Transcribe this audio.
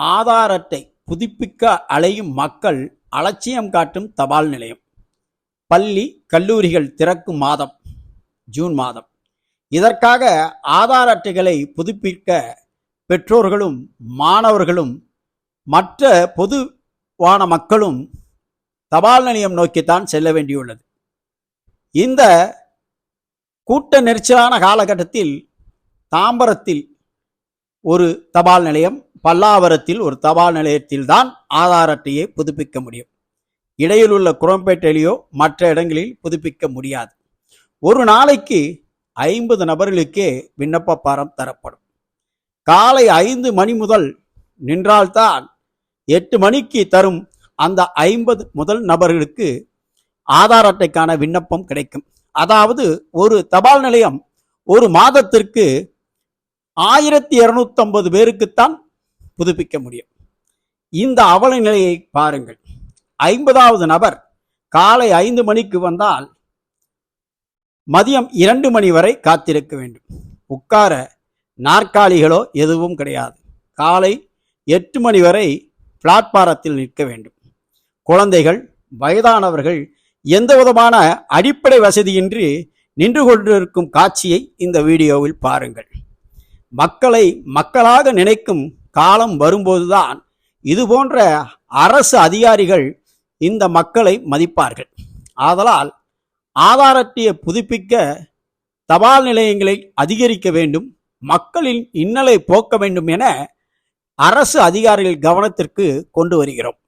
ஆதார் அட்டை புதுப்பிக்க அலையும் மக்கள் அலட்சியம் காட்டும் தபால் நிலையம். பள்ளி கல்லூரிகள் திறக்கும் மாதம் ஜூன் மாதம். இதற்காக ஆதார் அட்டைகளை புதுப்பிக்க பெற்றோர்களும் மாணவர்களும் மற்ற பொதுவான மக்களும் தபால் நிலையம் நோக்கித்தான் செல்ல வேண்டியுள்ளது. இந்த கூட்ட நெரிச்சலான காலகட்டத்தில் தாம்பரத்தில் ஒரு தபால் நிலையம் பல்லாவரத்தில் ஒரு தபால் நிலையத்தில் தான் ஆதார் அட்டையை புதுப்பிக்க முடியும். இடையில் உள்ள குரம்பேட்டையிலேயோ மற்ற இடங்களில் புதுப்பிக்க முடியாது. ஒரு நாளைக்கு ஐம்பது நபர்களுக்கே விண்ணப்ப பாரம் தரப்படும். காலை ஐந்து மணி முதல் நின்றால்தான் எட்டு மணிக்கு தரும் அந்த ஐம்பது முதல் நபர்களுக்கு ஆதார் அட்டைக்கான விண்ணப்பம் கிடைக்கும். அதாவது ஒரு தபால் நிலையம் ஒரு மாதத்திற்கு ஆயிரத்தி இரநூத்தம்பது பேருக்குத்தான் புதுப்பிக்க முடியும். இந்த அவல நிலையை பாருங்கள். ஐம்பதாவது நபர் காலை ஐந்து மணிக்கு வந்தால் மதியம் இரண்டு மணி வரை காத்திருக்க வேண்டும். உட்கார நாற்காலிகளோ எதுவும் கிடையாது. காலை எட்டு மணி வரை பிளாட்பாரத்தில் நிற்க வேண்டும். குழந்தைகள் வயதானவர்கள் எந்த விதமான அடிப்படை வசதியின்றி நின்று கொண்டிருக்கும் காட்சியை இந்த வீடியோவில் பாருங்கள். மக்களை மக்களாக நினைக்கும் காலம் வரும்போதுதான் இது போன்ற அரசு அதிகாரிகள் இந்த மக்களை மதிப்பார்கள். ஆதலால் ஆதாரத்தை புதுப்பிக்க தபால் நிலையங்களை அதிகரிக்க வேண்டும் மக்களின் இன்னலை போக்க வேண்டும் என அரசு அதிகாரிகள் கவனத்திற்கு கொண்டு வருகிறோம்.